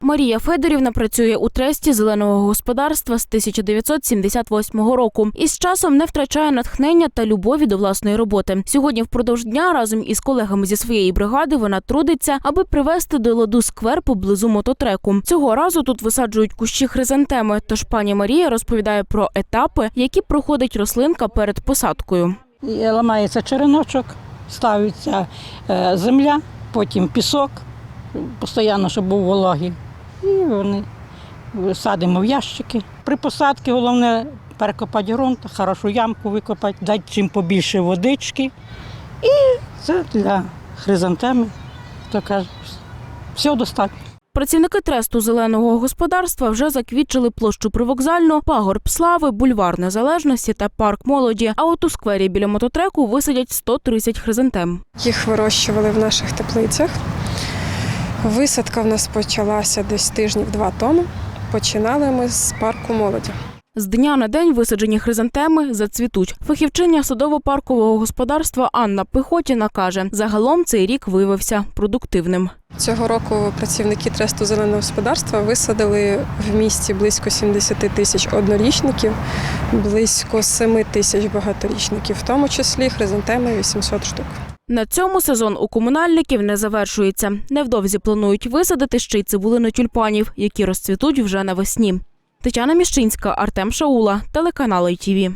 Марія Федорівна працює у тресті зеленого господарства з 1978 року і з часом не втрачає натхнення та любові до власної роботи. Сьогодні впродовж дня разом із колегами зі своєї бригади вона трудиться, аби привести до ладу сквер поблизу мототреку. Цього разу тут висаджують кущі хризантеми. Тож пані Марія розповідає про етапи, які проходить рослинка перед посадкою. Ламається череночок, ставиться е, земля, потім пісок, постійно, щоб був вологий. І вони садимо в ящики. При посадці головне перекопати ґрунт, хорошу ямку викопати, дати чим побільше водички. І це для хризантеми, то каже, все достатньо. Працівники тресту зеленого господарства вже заквітчили площу привокзальну, пагорб слави, бульвар незалежності та парк молоді. А от у сквері біля мототреку висадять 130 хризантем. Їх вирощували в наших теплицях. Висадка в нас почалася десь тижнів два тому. Починали ми з парку молоді. З дня на день висаджені хризантеми зацвітуть. Фахівчиня садово-паркового господарства Анна Пихотіна каже, загалом цей рік виявився продуктивним. Цього року працівники тресту зеленого господарства висадили в місті близько 70 тисяч однорічників, близько 7 тисяч багаторічників, в тому числі хризантеми 800 штук. На цьому сезон у комунальників не завершується. Невдовзі планують висадити ще й цибулини тюльпанів, які розцвітуть вже навесні. Тетяна Міщинська, Артем Шаула, телеканал ITV.